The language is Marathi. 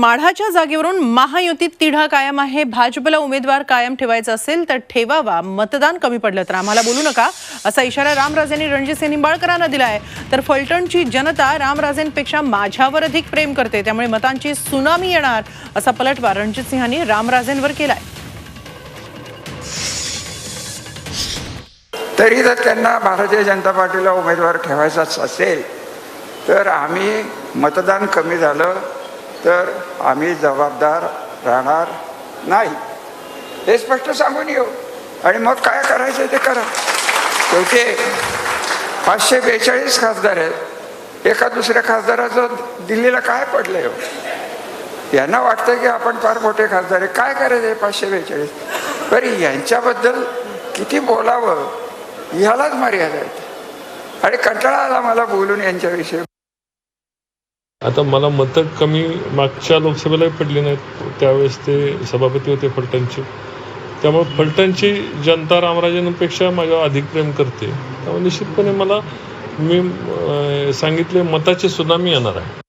माढाच्या जागेवरून महायुतीत तिढा कायम आहे. भाजपला उमेदवार कायम ठेवायचा असेल तर ठेवावा. मतदान कमी पडलं तर आम्हाला बोलू नका. असा इशारा रामराजेंनी रणजितसिंह निंबाळकरांना दिला आहे तर फलटणची जनता रामराजेंपेक्षा माझ्यावर अधिक प्रेम करते. त्यामुळे मतांची सुनामी येणार असा पलटवार रणजितसिंहांनी रामराजेंवर केलाय. तरी जर त्यांना भारतीय जनता पार्टीला उमेदवार ठेवायचाच असेल तर आम्ही मतदान कमी झालं तर आम्ही जबाबदार राहणार नाही. हे स्पष्ट सांगून येऊ. आणि मग काय करायचं ते करा. शेवटी पाचशे बेचाळीस खासदार आहेत. एका दुसऱ्या खासदाराचं दिल्लीला काय पडलंय हो? यांना वाटतं की आपण फार मोठे खासदार आहे काय करायचं आहे पाचशे बेचाळीस? बरं यांच्याबद्दल किती बोलावं ह्यालाच मर्यादा आहेत आणि कंटाळा आला मला बोलून यांच्याविषयी. आता मला मतं कमी मागच्या लोकसभेलाही पडली नाहीत. त्यावेळेस ते सभापती होते फलटणचे. त्यामुळे फलटणची जनता रामराजेंपेक्षा माझ्यावर अधिक प्रेम करते. त्यामुळे निश्चितपणे मला मी सांगितले मताची सुनामी येणार आहे.